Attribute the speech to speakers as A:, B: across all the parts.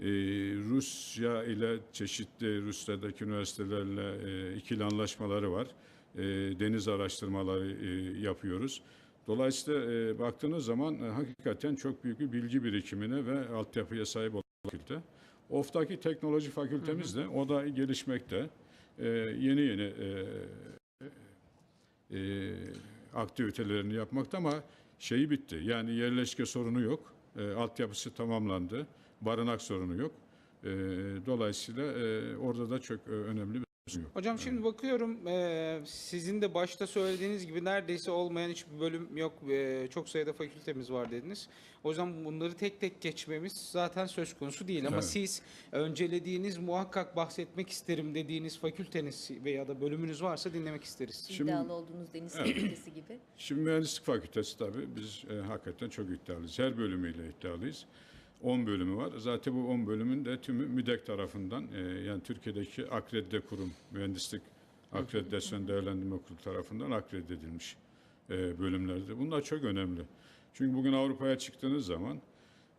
A: e, Rusya ile çeşitli Rusya'daki üniversitelerle e, ikili anlaşmaları var. E, deniz araştırmaları e, yapıyoruz. Dolayısıyla e, baktığınız zaman hakikaten çok büyük bir bilgi birikimine ve altyapıya sahip olan fakülte. OF'taki teknoloji fakültemiz de o da gelişmekte. Yeni yeni aktivitelerini yapmakta ama şeyi bitti. Yani yerleşke sorunu yok. E, altyapısı tamamlandı. Barınak sorunu yok. E, dolayısıyla e, orada da çok e, önemli bir sorun yok.
B: Hocam şimdi bakıyorum eee, sizin de başta söylediğiniz gibi neredeyse olmayan hiçbir bölüm yok. Eee, çok sayıda fakültemiz var dediniz. O yüzden bunları tek tek geçmemiz zaten söz konusu değil. Ama
A: Evet.
B: siz öncelediğiniz muhakkak bahsetmek isterim dediğiniz fakülteniz veya da bölümünüz varsa dinlemek isteriz.
A: Şimdi-
C: İddialı olduğunuz deniz fakültesi gibi.
A: Şimdi mühendislik fakültesi tabii biz e, hakikaten çok iddialıyız. Her bölümüyle iddialıyız. 10 bölümü var. Zaten bu 10 bölümün de tümü MÜDEK tarafından e, yani Türkiye'deki akredite kurum, mühendislik akreditasyon değerlendirme kurulu tarafından akredite edilmiş e, bölümlerdir. Bunlar çok önemli. Çünkü bugün Avrupa'ya çıktığınız zaman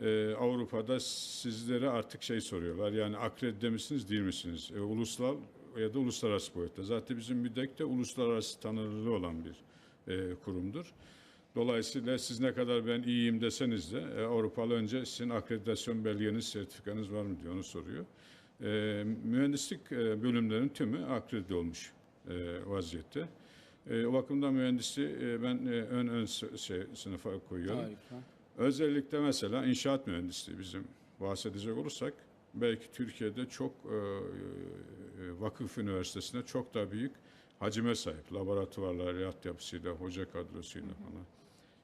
A: e, Avrupa'da sizlere artık şey soruyorlar. Yani akredite misiniz, değil misiniz? E, ulusal ya da uluslararası boyutta. Zaten bizim MÜDEK de uluslararası tanınırlığı olan bir e, kurumdur. Dolayısıyla siz ne kadar ben iyiyim deseniz de e, Avrupalı önce sizin akreditasyon belgeniz, sertifikanız var mı diye onu soruyor. E, mühendislik e, bölümlerinin tümü akredite olmuş e, vaziyette. E, o bakımdan mühendisi e, ben e, ön ön şey, sınıfa koyuyorum.
B: Harika.
A: Özellikle mesela inşaat mühendisliği bizim bahsedecek olursak belki Türkiye'de çok e, e, vakıf üniversitesinde çok daha büyük hacime sahip. Laboratuvarlar, altyapısıyla, hoca kadrosuyla falan.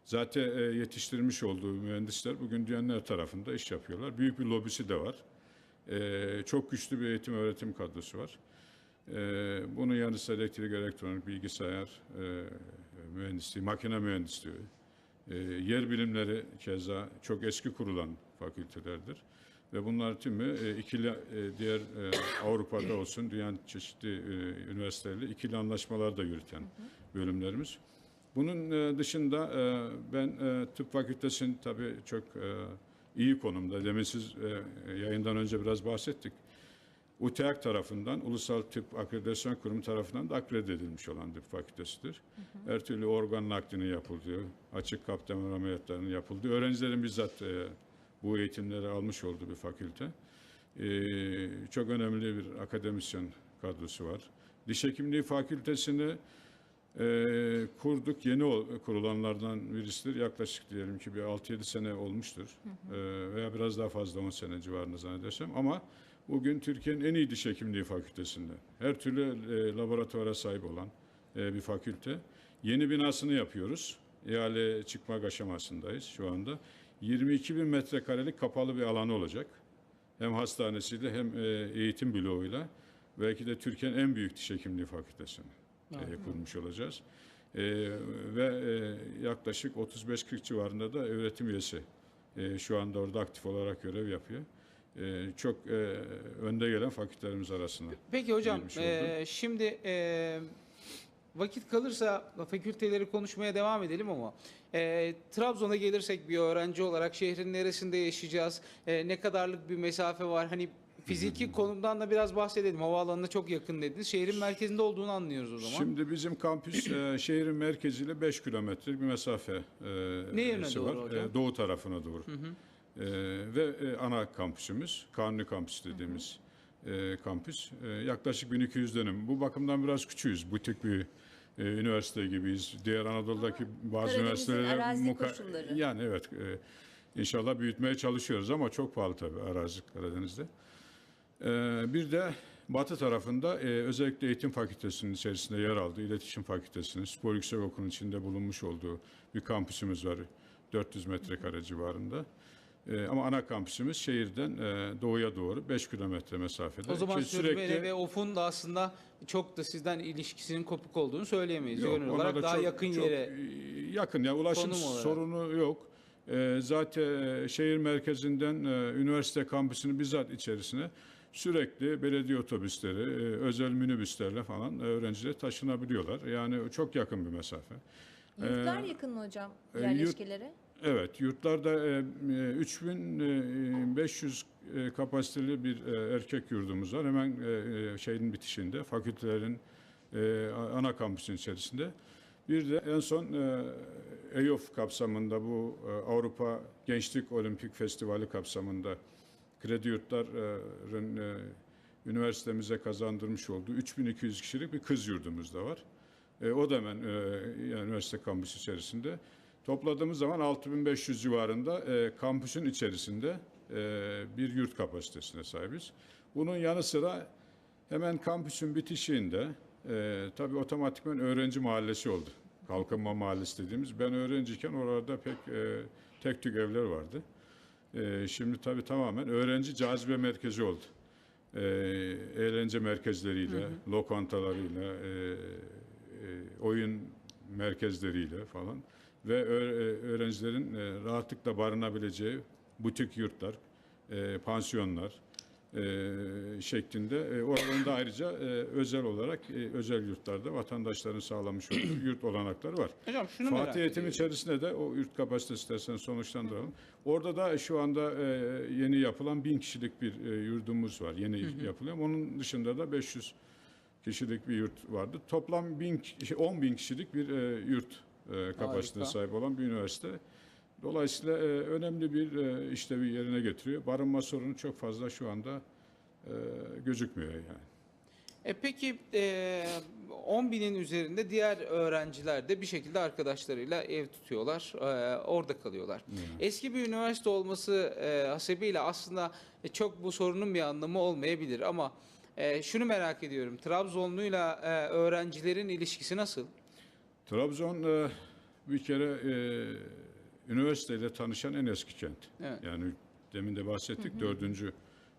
A: Zaten e, yetiştirmiş olduğu mühendisler bugün dünyanın her tarafında iş yapıyorlar. Büyük bir lobisi de var. E, çok güçlü bir eğitim öğretim kadrosu var. E, bunun yanı sıra elektrik, elektronik, bilgisayar e, mühendisliği, makine mühendisliği, e, yer bilimleri keza çok eski kurulan fakültelerdir. Ve bunlar tümü e, ikili e, diğer e, Avrupa'da olsun dünyanın çeşitli e, üniversitelerle ikili anlaşmalar da yürüten bölümlerimiz. Bunun e, dışında e, ben e, tıp fakültesinin tabii çok e, iyi konumda. Demin siz e, yayından önce biraz bahsettik. UTAK tarafından, Ulusal Tıp Akreditasyon Kurumu tarafından da akredite edilmiş olan tıp fakültesidir. Her türlü organ naklinin yapıldığı, açık kalp damar ameliyatlarının yapıldığı, öğrencilerin bizzat e, bu eğitimleri almış olduğu bir fakülte. E, çok önemli bir akademisyen kadrosu var. Diş Hekimliği Fakültesini e, kurduk. Yeni kurulanlardan birisidir. Yaklaşık diyelim ki bir 6-7 sene olmuştur. E, veya biraz daha fazla 10 sene civarında zannedersem. Ama bugün Türkiye'nin en iyi diş hekimliği fakültesinde. Her türlü e, laboratuvara sahip olan e, bir fakülte. Yeni binasını yapıyoruz. İhale çıkmak aşamasındayız şu anda. 22 bin metrekarelik kapalı bir alanı olacak. Hem hastanesiyle hem e, eğitim bloğuyla. Belki de Türkiye'nin en büyük diş hekimliği fakültesini e, kurmuş olacağız. E, ve e, yaklaşık 35-40 civarında da öğretim üyesi e, şu anda orada aktif olarak görev yapıyor. E, çok e, önde gelen fakültelerimiz arasında.
B: Peki hocam eee, şimdi eee, vakit kalırsa fakülteleri konuşmaya devam edelim ama eee, Trabzon'a gelirsek bir öğrenci olarak şehrin neresinde yaşayacağız? Eee, ne kadarlık bir mesafe var? Hani fiziki konumdan da biraz bahsedelim. Havaalanına çok yakın dediniz. Şehrin merkezinde olduğunu anlıyoruz o zaman.
A: Şimdi bizim kampüs e, şehrin merkeziyle 5 kilometrelik bir mesafe e,
B: Ne yöne doğru
A: var.
B: hocam?
A: E, doğu tarafına doğru. E, ve e, ana kampüsümüz, Kanuni Kampüs dediğimiz e, kampüs. E, yaklaşık 1200 dönüm. Bu bakımdan biraz küçüğüz. Butik bir e, üniversite gibiyiz. Diğer Anadolu'daki bazı
C: Karadeniz'in
A: üniversitelere
C: koşulları.
A: Yani evet. E, inşallah büyütmeye çalışıyoruz ama çok pahalı tabii arazi Karadeniz'de. Ee, bir de batı tarafında e, özellikle eğitim fakültesinin içerisinde yer aldığı iletişim fakültesinin spor yüksek okulunun içinde bulunmuş olduğu bir kampüsümüz var 400 metrekare civarında. Ee, ama ana kampüsümüz şehirden e, doğuya doğru 5 kilometre mesafede.
B: o zaman
A: Ki
B: Sürmeli ve Of'un da aslında çok da sizden ilişkisinin kopuk olduğunu söyleyemeyiz.
A: Yok, ona
B: olarak
A: da
B: daha
A: çok-
B: yakın
A: çok,
B: yere.
A: e, yakın ya ulaşım
B: konum olarak.
A: sorunu yok. E, zaten şehir merkezinden e, üniversite kampüsünün bizzat içerisine sürekli belediye otobüsleri, e, özel minibüslerle falan e, öğrenciler taşınabiliyorlar. Yani çok yakın bir mesafe.
C: Yurtlar
A: Ee,
C: yakın mı hocam
A: e, yurt-
C: yerleşkelere?
A: Evet, yurtlarda e, e, 3500 e, kapasiteli bir e, erkek yurdumuz var. Hemen e, e, şeyin bitişinde, fakültelerin e, ana kampüsün içerisinde. Bir de en son e, EYOF kapsamında bu e, Avrupa Gençlik Olimpik Festivali kapsamında kredi yurtların e, üniversitemize kazandırmış olduğu 3200 kişilik bir kız yurdumuz da var. E, o da hemen e, yani üniversite kampüsü içerisinde. Topladığımız zaman 6500 civarında e, kampüsün içerisinde e, bir yurt kapasitesine sahibiz. Bunun yanı sıra hemen kampüsün bitişiğinde e, tabii otomatikman öğrenci mahallesi oldu. Kalkınma mahallesi dediğimiz. Ben öğrenciyken oralarda pek e, tek tük evler vardı. E, şimdi tabii tamamen öğrenci cazibe merkezi oldu. E, eğlence merkezleriyle, lokantalarıyla, e, e, oyun merkezleriyle falan ve e, öğrencilerin e, rahatlıkla barınabileceği butik yurtlar, e, pansiyonlar şeklinde e, oralarında ayrıca özel olarak özel yurtlarda vatandaşların sağlamış olduğu yurt olanakları var.
B: Hocam şunu merak
A: Fatih Eğitim
B: ediyorum.
A: içerisinde de o yurt kapasitesi isterseniz sonuçlandıralım. Orada da şu anda yeni yapılan bin kişilik bir yurdumuz var. Yeni yapılıyor. Onun dışında da 500 kişilik bir yurt vardı. Toplam bin, ki- 10 bin kişilik bir yurt e, kapasitesine
B: Harika.
A: sahip olan bir üniversite. Dolayısıyla e, önemli bir e, işlevi yerine getiriyor. Barınma sorunu çok fazla şu anda e, gözükmüyor yani.
B: E peki e, 10 binin üzerinde diğer öğrenciler de bir şekilde arkadaşlarıyla ev tutuyorlar, e, orada kalıyorlar. Eski bir üniversite olması e, hasebiyle aslında e, çok bu sorunun bir anlamı olmayabilir ama e, şunu merak ediyorum. Trabzonluyla e, öğrencilerin ilişkisi nasıl?
A: Trabzon e, bir kere e, üniversiteyle tanışan en eski kent.
B: Evet.
A: Yani demin de bahsettik dördüncü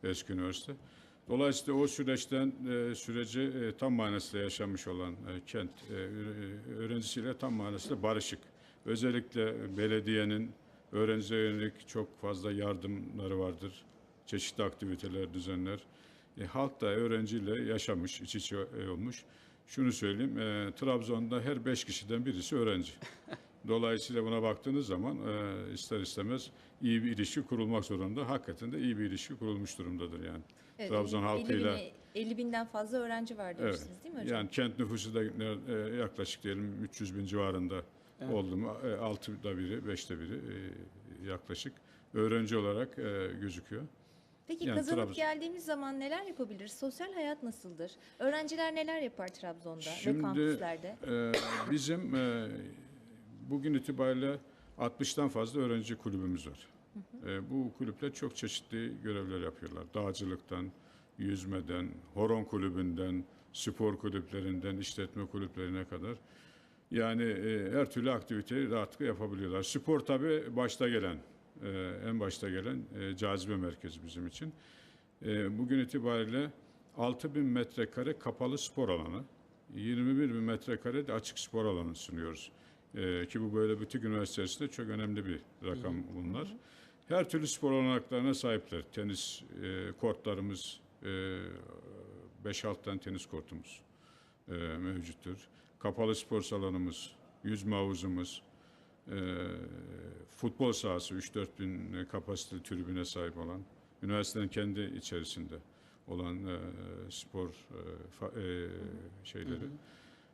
A: eski üniversite. Dolayısıyla o süreçten e, süreci e, tam manasıyla yaşamış olan e, kent e, öğrencisiyle tam manasıyla barışık. Özellikle belediyenin öğrenciye yönelik çok fazla yardımları vardır. Çeşitli aktiviteler, düzenler. E, halk da öğrenciyle yaşamış, iç içe olmuş. Şunu söyleyeyim, e, Trabzon'da her beş kişiden birisi öğrenci. Dolayısıyla buna baktığınız zaman e, ister istemez iyi bir ilişki kurulmak zorunda. Hakikaten de iyi bir ilişki kurulmuş durumdadır yani.
C: Evet,
A: Trabzon
C: 50
A: halkıyla-
C: bini- 50 binden fazla öğrenci var demiştiniz değil mi hocam?
A: Yani kent nüfusu da e, yaklaşık diyelim 300 bin civarında oldu mu? E, altıda biri, beşte biri e, yaklaşık öğrenci olarak e, gözüküyor.
C: Peki
A: yani
C: kazanıp
A: Trabzon-
C: geldiğimiz zaman neler yapabiliriz? Sosyal hayat nasıldır? Öğrenciler neler yapar Trabzon'da ve kampüslerde?
A: e, bizim e, bugün itibariyle 60'tan fazla öğrenci kulübümüz var. E, bu kulüpler çok çeşitli görevler yapıyorlar. Dağcılıktan, yüzmeden, horon kulübünden, spor kulüplerinden, işletme kulüplerine kadar. Yani e, her türlü aktiviteyi rahatlıkla yapabiliyorlar. Spor tabii başta gelen, e, en başta gelen e, cazibe merkezi bizim için. E, bugün itibariyle 6000 metrekare kapalı spor alanı, 21 bin metrekare de açık spor alanı sunuyoruz. E, ki bu böyle butik üniversitesinde çok önemli bir rakam bunlar. Her türlü spor olanaklarına sahipler. Tenis e, kortlarımız, e, 5-6 tane tenis kortumuz e, mevcuttur. Kapalı spor salonumuz, yüzme havuzumuz, e, futbol sahası 3-4 bin kapasiteli tribüne sahip olan, üniversitenin kendi içerisinde olan e, spor e, e, şeyleri,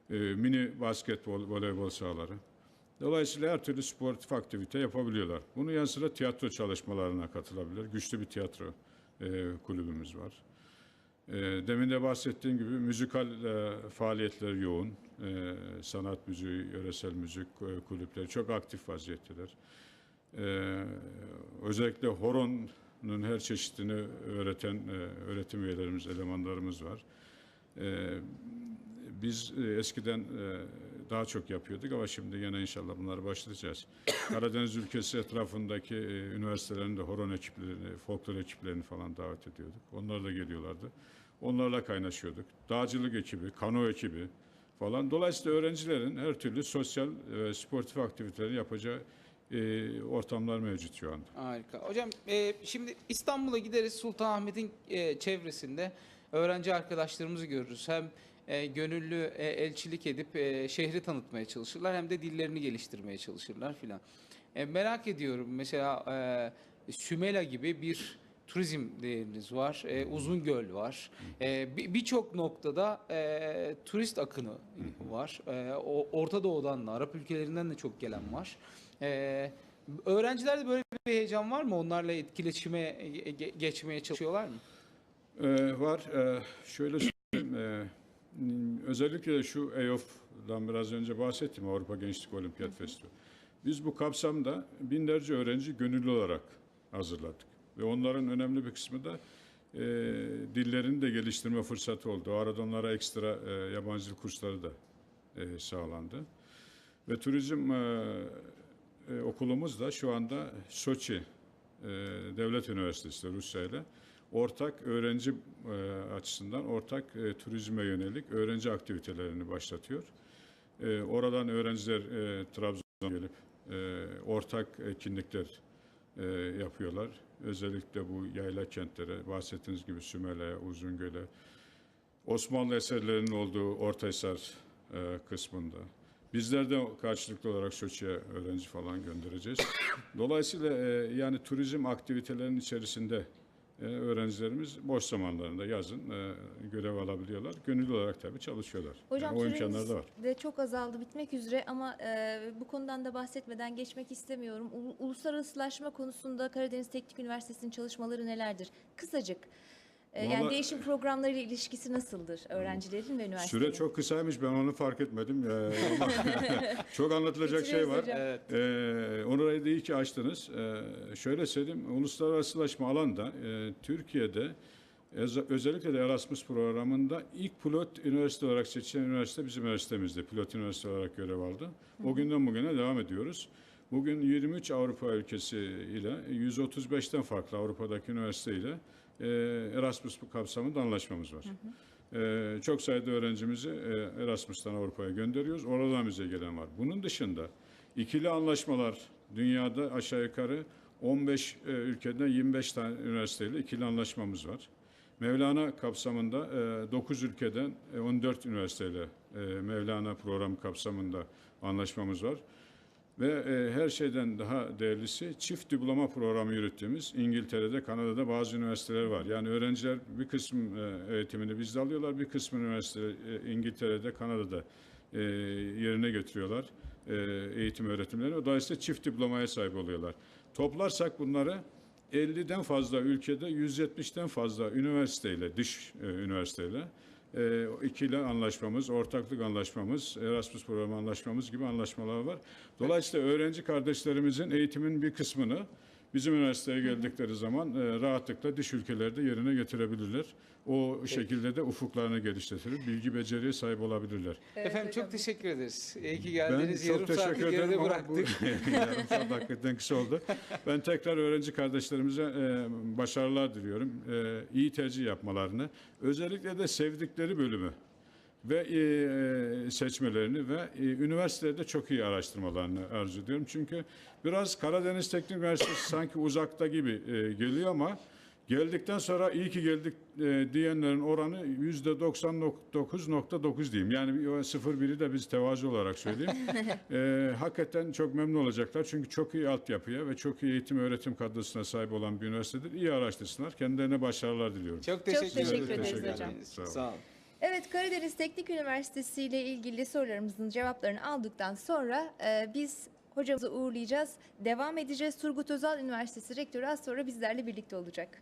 A: e, mini basketbol, voleybol sahaları. Dolayısıyla her türlü sportif aktivite yapabiliyorlar. Bunun yanı sıra tiyatro çalışmalarına katılabilir. Güçlü bir tiyatro e, kulübümüz var. E, demin de bahsettiğim gibi müzikal e, faaliyetler yoğun. E, sanat müziği, yöresel müzik e, kulüpleri çok aktif vaziyetteler. E, özellikle horonun her çeşidini öğreten e, öğretim üyelerimiz, elemanlarımız var. E, biz e, eskiden e, daha çok yapıyorduk ama şimdi yine inşallah bunları başlayacağız. Karadeniz ülkesi etrafındaki e, üniversitelerin de horon ekiplerini, folklor ekiplerini falan davet ediyorduk. Onlar da geliyorlardı. Onlarla kaynaşıyorduk. Dağcılık ekibi, kano ekibi falan. Dolayısıyla öğrencilerin her türlü sosyal ve sportif aktiviteleri yapacağı e, ortamlar mevcut şu anda.
B: Harika. Hocam e, şimdi İstanbul'a gideriz Sultanahmet'in e, çevresinde öğrenci arkadaşlarımızı görürüz. Hem e, gönüllü e, elçilik edip e, şehri tanıtmaya çalışırlar hem de dillerini geliştirmeye çalışırlar filan. E, merak ediyorum mesela e, Sümela gibi bir turizm değeriniz var, e, Uzungöl var. E, bir- Birçok noktada e, turist akını var. E, o, Orta Doğu'dan da, Arap ülkelerinden de çok gelen var. E, öğrencilerde böyle bir heyecan var mı? Onlarla etkileşime e, ge- geçmeye çalışıyorlar mı?
A: Ee, var. Ee, şöyle söyleyeyim. ee, özellikle şu EOF'dan biraz önce bahsettim. Avrupa Gençlik Olimpiyat Festivali. Biz bu kapsamda binlerce öğrenci gönüllü olarak hazırladık. Ve onların önemli bir kısmı da ee, dillerini de geliştirme fırsatı oldu. O arada onlara ekstra ee, yabancı dil kursları da ee, sağlandı. Ve turizm ee, e, okulumuz da şu anda Soçi ee, Devlet Üniversitesi Rusya ile ortak öğrenci e, açısından ortak e, turizme yönelik öğrenci aktivitelerini başlatıyor. E, oradan öğrenciler e, Trabzon'a gelip e, ortak etkinlikler e, yapıyorlar. Özellikle bu yayla kentlere, bahsettiğiniz gibi Sümele, Uzungöl'e, Osmanlı eserlerinin olduğu Ortaysar e, kısmında. Bizler de karşılıklı olarak Soçi'ye öğrenci falan göndereceğiz. Dolayısıyla e, yani turizm aktivitelerinin içerisinde e, öğrencilerimiz boş zamanlarında yazın e, görev alabiliyorlar. Gönüllü olarak tabii çalışıyorlar.
C: Hocam
A: yani o imkanlar da var.
C: de çok azaldı bitmek üzere ama e, bu konudan da bahsetmeden geçmek istemiyorum. Ulu- uluslararasılaşma konusunda Karadeniz Teknik Üniversitesi'nin çalışmaları nelerdir? Kısacık. E, yani
A: Vallahi-
C: değişim programlarıyla ilişkisi nasıldır öğrencilerin ve üniversitelerin?
A: Süre çok kısaymış ben onu fark etmedim. E, ama çok anlatılacak şey var.
C: Hocam.
B: Evet.
A: Ee, orayı da iyi ki açtınız. Ee, şöyle söyleyeyim, uluslararasılaşma alanda e, Türkiye'de öz- özellikle de Erasmus programında ilk pilot üniversite olarak seçilen üniversite bizim üniversitemizde. Pilot üniversite olarak görev aldı. O günden bugüne devam ediyoruz. Bugün 23 Avrupa ülkesi ile 135'ten farklı Avrupa'daki üniversite ile e, Erasmus kapsamında anlaşmamız var. Ee, çok sayıda öğrencimizi e, Erasmus'tan Avrupa'ya gönderiyoruz. Oradan bize gelen var. Bunun dışında ikili anlaşmalar dünyada aşağı yukarı 15 e, ülkeden 25 tane üniversiteyle ikili anlaşmamız var. Mevlana kapsamında 9 ülkeden e, 14 üniversiteyle e, Mevlana programı kapsamında anlaşmamız var. Ve e, her şeyden daha değerlisi çift diploma programı yürüttüğümüz İngiltere'de, Kanada'da bazı üniversiteler var. Yani öğrenciler bir kısım e, eğitimini bizde alıyorlar, bir kısmı üniversite e, İngiltere'de, Kanada'da e, yerine getiriyorlar e, eğitim öğretimlerini. Dolayısıyla çift diplomaya sahip oluyorlar. Toplarsak bunları 50'den fazla ülkede 170'ten fazla üniversiteyle, dış e, üniversiteyle e, ikili anlaşmamız, ortaklık anlaşmamız, Erasmus programı anlaşmamız gibi anlaşmalar var. Dolayısıyla öğrenci kardeşlerimizin eğitimin bir kısmını bizim üniversiteye geldikleri zaman e, rahatlıkla dış ülkelerde yerine getirebilirler. O şekilde de ufuklarını geliştirir, bilgi beceriye sahip olabilirler.
C: Evet
B: Efendim çok teşekkür ederiz. İyi ki
A: Ben
B: geldiniz.
A: çok
B: Yarım saatlik
A: teşekkür ederim
B: geride
A: ama bu
B: bıraktık.
A: yarım saat hakikaten kısa oldu. Ben tekrar öğrenci kardeşlerimize e, başarılar diliyorum. E, iyi tercih yapmalarını, özellikle de sevdikleri bölümü ve e, seçmelerini ve e, üniversitede çok iyi araştırmalarını arzu ediyorum. Çünkü biraz Karadeniz Teknik Üniversitesi sanki uzakta gibi e, geliyor ama geldikten sonra iyi ki geldik e, diyenlerin oranı yüzde 99.9 diyeyim. Yani o 0.1'i de biz tevazu olarak söyleyeyim. e, hakikaten çok memnun olacaklar. Çünkü çok iyi altyapıya ve çok iyi eğitim öğretim kadrosuna sahip olan bir üniversitedir. İyi araştırsınlar. Kendilerine başarılar diliyorum.
B: Çok teşekkür,
C: teşekkür
B: ederiz.
C: ederiz hocam.
A: Sağ olun.
B: Sağ olun.
C: Evet Karadeniz Teknik Üniversitesi ile ilgili sorularımızın cevaplarını aldıktan sonra e, biz hocamızı uğurlayacağız. Devam edeceğiz. Turgut Özal Üniversitesi Rektörü az sonra bizlerle birlikte olacak.